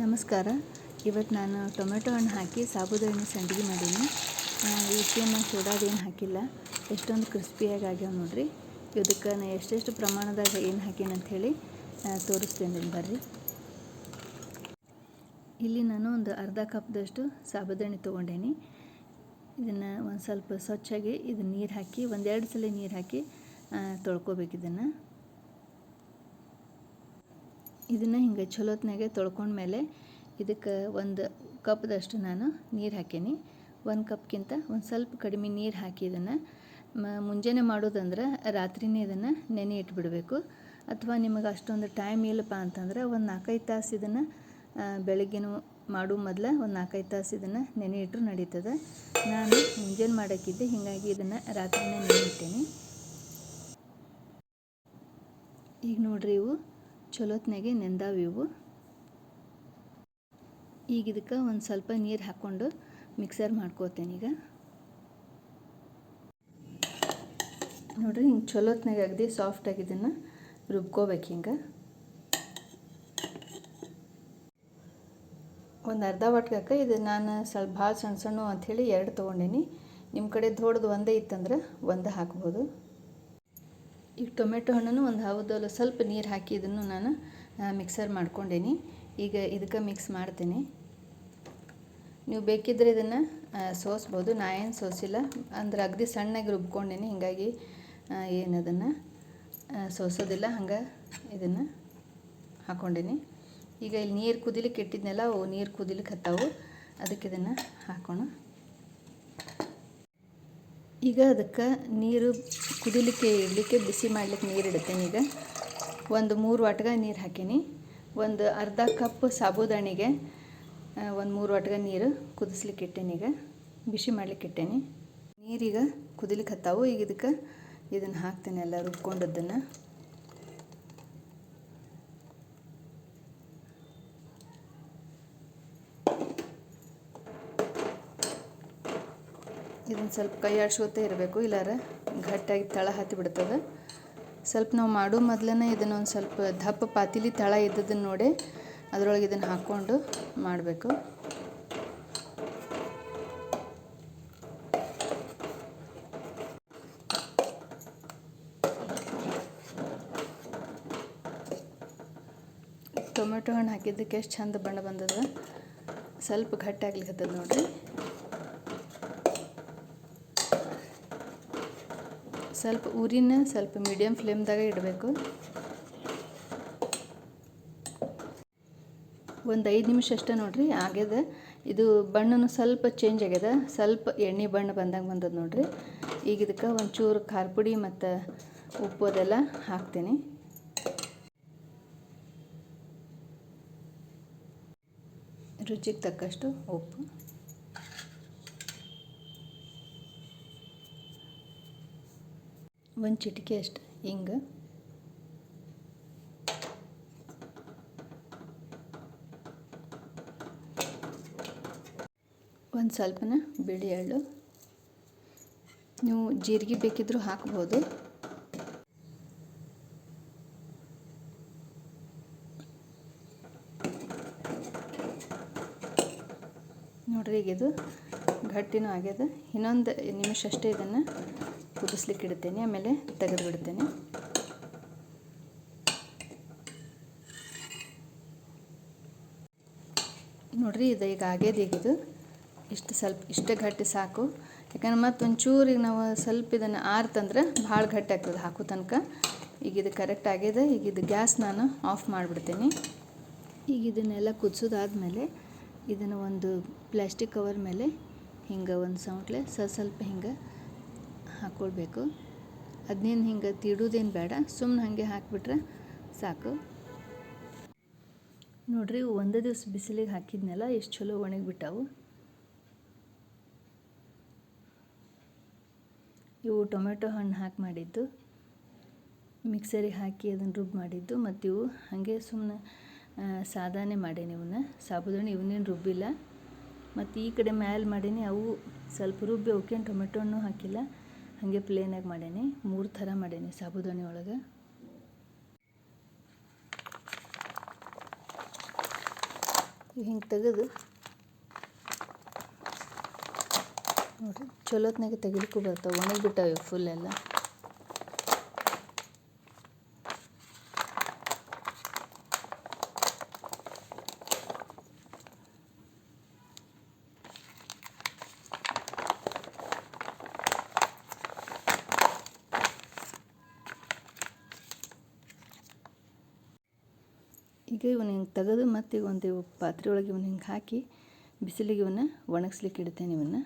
ನಮಸ್ಕಾರ. ಇವತ್ತು ನಾನು ಟೊಮೆಟೊ ಹಣ್ಣು ಹಾಕಿ ಸಾಬುದಾನಿ ಸಂಡಿಗೆ ಮಾಡೀನಿ. ಇದಕ್ಕೇನು ಸೋಡಾದೇನು ಹಾಕಿಲ್ಲ. ಎಷ್ಟೊಂದು ಕ್ರಿಸ್ಪಿಯಾಗಿ ಆಗ್ಯಾವ ನೋಡಿರಿ. ಇದಕ್ಕೆ ನಾನು ಎಷ್ಟೆಷ್ಟು ಪ್ರಮಾಣದಾಗ ಏನು ಹಾಕೀನಿ ಅಂಥೇಳಿ ತೋರಿಸ್ತೇನೆ ಬರ್ರಿ. ಇಲ್ಲಿ ನಾನು ಒಂದು ಅರ್ಧ ಕಪ್ದಷ್ಟು ಸಾಬುದಾನಿ ತೊಗೊಂಡೇನಿ. ಇದನ್ನು ಒಂದು ಸ್ವಲ್ಪ ಸ್ವಚ್ಛಾಗಿ ಇದನ್ನು ನೀರು ಹಾಕಿ ಒಂದೆರಡು ಸಲ ನೀರು ಹಾಕಿ ತೊಳ್ಕೊಬೇಕು ಇದನ್ನು. ಇದನ್ನು ಹಿಂಗೆ ಚಲೋತ್ನಾಗೆ ತೊಳ್ಕೊಂಡ್ಮೇಲೆ ಇದಕ್ಕೆ ಒಂದು ಕಪ್ದಷ್ಟು ನಾನು ನೀರು ಹಾಕೀನಿ. ಒಂದು ಕಪ್ಗಿಂತ ಒಂದು ಸ್ವಲ್ಪ ಕಡಿಮೆ ನೀರು ಹಾಕಿ ಇದನ್ನು. ಮುಂಜಾನೆ ಮಾಡೋದಂದ್ರೆ ರಾತ್ರಿನೇ ಇದನ್ನು ನೆನೆ ಇಟ್ಬಿಡಬೇಕು. ಅಥವಾ ನಿಮಗೆ ಅಷ್ಟೊಂದು ಟೈಮ್ ಇಲ್ಲಪ್ಪ ಅಂತಂದ್ರೆ ಒಂದು ನಾಲ್ಕೈದು ತಾಸು ಇದನ್ನು ಬೆಳಗ್ಗೆನೂ ಮಾಡೋ ಮೊದಲು ಒಂದು ನಾಲ್ಕೈದು ತಾಸು ಇದನ್ನು ನೆನೆ ಇಟ್ಟರು ನಡೀತದೆ. ನಾನು ಮುಂಜಾನೆ ಮಾಡೋಕ್ಕಿದ್ದೆ, ಹೀಗಾಗಿ ಇದನ್ನು ರಾತ್ರಿನೇ ನೆನೆ ಇಟ್ಟೇನೆ. ಈಗ ನೋಡ್ರಿ ಇವು. ಚಲೋತ್ನಾಗೆ ನೆಂದಾವ ಇವು ಈಗ ಇದಕ್ಕೆ ಒಂದು ಸ್ವಲ್ಪ ನೀರು ಹಾಕ್ಕೊಂಡು ಮಿಕ್ಸರ್ ಮಾಡ್ಕೋತೇನೆ ಈಗ. ನೋಡ್ರಿ ಹಿಂಗೆ ಚಲೋತ್ನಾಗ ಅಗದಿ ಸಾಫ್ಟಾಗಿ ಇದನ್ನು ರುಬ್ಕೋಬೇಕು ಹಿಂಗೆ. ಒಂದು ಅರ್ಧ ವಾಟ್ಗಕ್ಕೆ ಇದು ನಾನು ಸ್ವಲ್ಪ ಭಾಳ ಸಣ್ಣ ಸಣ್ಣ ಅಂಥೇಳಿ ಎರಡು ತೊಗೊಂಡೀನಿ. ನಿಮ್ಮ ಕಡೆ ದೊಡ್ಡದು ಒಂದೇ ಇತ್ತಂದ್ರೆ ಒಂದೇ ಹಾಕ್ಬೋದು. ಈಗ ಟೊಮೆಟೊ ಹಣ್ಣನ್ನು ಒಂದು ಹೌದಲ್ಲ, ಸ್ವಲ್ಪ ನೀರು ಹಾಕಿ ಇದನ್ನು ನಾನು ಮಿಕ್ಸರ್ ಮಾಡ್ಕೊಂಡೇನಿ. ಈಗ ಇದಕ್ಕೆ ಮಿಕ್ಸ್ ಮಾಡ್ತೀನಿ. ನೀವು ಬೇಕಿದ್ರೆ ಇದನ್ನು ಸೋಸ್ಬೋದು. ನಾ ಏನು ಸೋಸಿಲ್ಲ. ಅಂದ್ರೆ ಅಗದಿ ಸಣ್ಣಗೆ ರುಬ್ಕೊಂಡೇನಿ, ಹೀಗಾಗಿ ಏನು ಅದನ್ನು ಸೋಸೋದಿಲ್ಲ. ಹಂಗೆ ಇದನ್ನು ಹಾಕ್ಕೊಂಡೇನಿ ಈಗ ಇಲ್ಲಿ ನೀರು ಕುದಿಲಿಕ್ಕೆ ಇಟ್ಟಿದ್ನೆಲ್ಲ, ಅವು ನೀರು ಕುದಿಲಿಕ್ಕೆ ಹತ್ತಾವು. ಅದಕ್ಕೆ ಇದನ್ನು ಹಾಕೋಣ. ಈಗ ಅದಕ್ಕೆ ನೀರು ಕುದಿಲಿಕ್ಕೆ, ಇಡಲಿಕ್ಕೆ ಬಿಸಿ ಮಾಡ್ಲಿಕ್ಕೆ ನೀರು ಇಡ್ತೇನೆ ಈಗ. ಒಂದು ಮೂರು ವಾಟ್ಗ ನೀರು ಹಾಕೀನಿ. ಒಂದು ಅರ್ಧ ಕಪ್ ಸಾಬುದಾಣಿಗೆ ಒಂದು ಮೂರು ವಾಟ್ಗ ನೀರು ಕುದಿಸ್ಲಿಕ್ಕೆ ಇಟ್ಟೇನಿ ಈಗ. ಬಿಸಿ ಮಾಡ್ಲಿಕ್ಕೆ ಇಟ್ಟೇನಿ. ನೀರೀಗ ಕುದಿಲಿಕ್ಕೆ ಹತ್ತಾವು. ಈಗ ಇದಕ್ಕೆ ಇದನ್ನು ಹಾಕ್ತೇನೆ ಎಲ್ಲ ರುಬ್ಕೊಂಡದ್ದನ್ನು. ಇದನ್ನು ಸ್ವಲ್ಪ ಕೈ ಆಡ್ಸೋತೇ ಇರಬೇಕು ಇಲ್ಲಾರ ಗಟ್ಟಿಯಾಗಿ ತಳ ಹತ್ತಿ ಬಿಡ್ತದೆ. ಸ್ವಲ್ಪ ನಾವು ಮಾಡೋ ಮೊದಲೇ ಇದನ್ನು ಒಂದು ಸ್ವಲ್ಪ ದಪ್ಪ ಪಾತಿಲಿ ತಳ ಇದ್ದದನ್ನು ನೋಡಿ ಅದರೊಳಗೆ ಇದನ್ನು ಹಾಕ್ಕೊಂಡು ಮಾಡಬೇಕು. ಟೊಮೆಟೊ ಹಣ್ಣು ಹಾಕಿದ್ದಕ್ಕೆ ಎಷ್ಟು ಚಂದ ಬಣ್ಣ ಬಂದದ. ಸ್ವಲ್ಪ ಗಟ್ಟಾಗ್ಲಿಕ್ಕತ್ತದ ನೋಡಿರಿ. ಸ್ವಲ್ಪ ಉರಿನ ಸ್ವಲ್ಪ ಮೀಡಿಯಮ್ ಫ್ಲೇಮ್ದಾಗ ಇಡಬೇಕು. ಒಂದು ಐದು ನಿಮಿಷ ಅಷ್ಟೇ ನೋಡ್ರಿ, ಆಗ್ಯದ. ಇದು ಬಣ್ಣನೂ ಸ್ವಲ್ಪ ಚೇಂಜ್ ಆಗ್ಯದ. ಸ್ವಲ್ಪ ಎಣ್ಣೆ ಬಣ್ಣ ಬಂದಂಗೆ ಬಂದದ ನೋಡ್ರಿ. ಈಗ ಇದಕ್ಕೆ ಒಂಚೂರು ಖಾರ ಪುಡಿ ಮತ್ತು ಉಪ್ಪು ಅದೆಲ್ಲ ಹಾಕ್ತೀನಿ. ರುಚಿಗೆ ತಕ್ಕಷ್ಟು ಉಪ್ಪು. ಒಂದು ಚಿಟಿಕೆ ಅಷ್ಟು, ಹಿಂಗೆ. ಒಂದು ಸ್ವಲ್ಪನ ಬಿಳಿ ಎಳ್ಳು. ನೀವು ಜೀರಿಗೆ ಬೇಕಿದ್ದರೂ ಹಾಕ್ಬೋದು. ನೋಡ್ರಿ, ಈಗ ಇದು ಗಟ್ಟಿನೂ ಆಗ್ಯದ. ಇನ್ನೊಂದು ನಿಮಿಷ ಅಷ್ಟೇ ಇದನ್ನು ಕುದಿಸ್ಲಿಕ್ಕೆ ಇಡ್ತೇನೆ, ಆಮೇಲೆ ತೆಗೆದು ಬಿಡ್ತೇನೆ. ನೋಡ್ರಿ, ಇದು ಈಗ ಆಗ್ಯದ ಈಗ ಇದು. ಇಷ್ಟು ಸ್ವಲ್ಪ, ಇಷ್ಟೇ ಗಟ್ಟಿ ಸಾಕು. ಯಾಕಂದ್ರೆ ಮತ್ತೆ ಒಂಚೂರು ಈಗ ನಾವು ಸ್ವಲ್ಪ ಇದನ್ನು ಆರ್ತಂದ್ರೆ ಭಾಳ ಗಟ್ಟಿ ಆಗ್ತದೆ ಹಾಕೋ ತನಕ. ಈಗ ಇದು ಕರೆಕ್ಟ್ ಆಗಿದೆ. ಈಗ ಇದು ಗ್ಯಾಸ್ ನಾನು ಆಫ್ ಮಾಡಿಬಿಡ್ತೀನಿ. ಈಗ ಇದನ್ನೆಲ್ಲ ಕುದಿಸೋದಾದ್ಮೇಲೆ ಇದನ್ನು ಒಂದು ಪ್ಲಾಸ್ಟಿಕ್ ಕವರ್ ಮೇಲೆ ಹಿಂಗೆ ಒಂದು ಸೌಂಟ್ಲೆ ಸ್ವಲ್ಪ ಸ್ವಲ್ಪ ಹಿಂಗೆ ಹಾಕ್ಕೊಳ್ಬೇಕು ಅದನ್ನೇನು ಹಿಂಗೆ ತೀಡೋದೇನು ಬೇಡ ಸುಮ್ಮನೆ ಹಾಗೆ ಹಾಕಿಬಿಟ್ರೆ ಸಾಕು. ನೋಡ್ರಿ, ಒಂದು ದಿವಸ ಬಿಸಿಲಿಗೆ ಹಾಕಿದ್ನೆಲ್ಲ ಎಷ್ಟು ಚಲೋ ಒಣಗಿಬಿಟ್ಟಾವು. ಇವು ಟೊಮೆಟೊ ಹಣ್ಣು ಹಾಕಿ ಮಾಡಿದ್ದು. ಮಿಕ್ಸರಿಗೆ ಹಾಕಿ ಅದನ್ನು ರುಬ್ಬಿ ಮಾಡಿದ್ದು. ಮತ್ತು ಇವು ಹಾಗೆ ಸುಮ್ಮನೆ ಸಾದಾನೆ ಮಾಡೇನಿ ಇವನ್ನ ಸಾಬುದಾಣಿ ಇವನ್ನೇನು ರುಬ್ಬಿಲ್ಲ. ಮತ್ತು ಈ ಕಡೆ ಮ್ಯಾಲೆ ಮಾಡೀನಿ, ಅವು ಸ್ವಲ್ಪ ರುಬ್ಬಿ ಅವಕ್ಕೇನು ಟೊಮೆಟೊ ಹಣ್ಣು ಹಾಕಿಲ್ಲ. ಹಾಗೆ ಪ್ಲೇನಾಗಿ ಮಾಡೇನಿ. ಮೂರು ಥರ ಮಾಡೇನಿ ಸಾಬುದಾನಿ ಒಳಗೆ. ಹಿಂಗೆ ತೆಗೆದು ನೋಡಿರಿ, ಚಲೋತ್ನಾಗೆ ತೆಗಿಲಿಕ್ಕೂ ಬರ್ತಾವೆ, ಒಣಗಿಬಿಟ್ಟಾವೆ ಫುಲ್ ಎಲ್ಲ. ಈಗ ಇವನ್ನ ಹಿಂಗೆ ತೆಗೆದು ಮತ್ತು ಈಗ ಒಂದು ಪಾತ್ರೆ ಒಳಗೆ ಇವನ್ನ ಹಿಂಗೆ ಹಾಕಿ ಬಿಸಿಲಿಗೆ ಇವನ್ನ ಒಣಗಿಸ್ಲಿಕ್ಕೆ ಇಡ್ತೇನೆ ಇವನ್ನ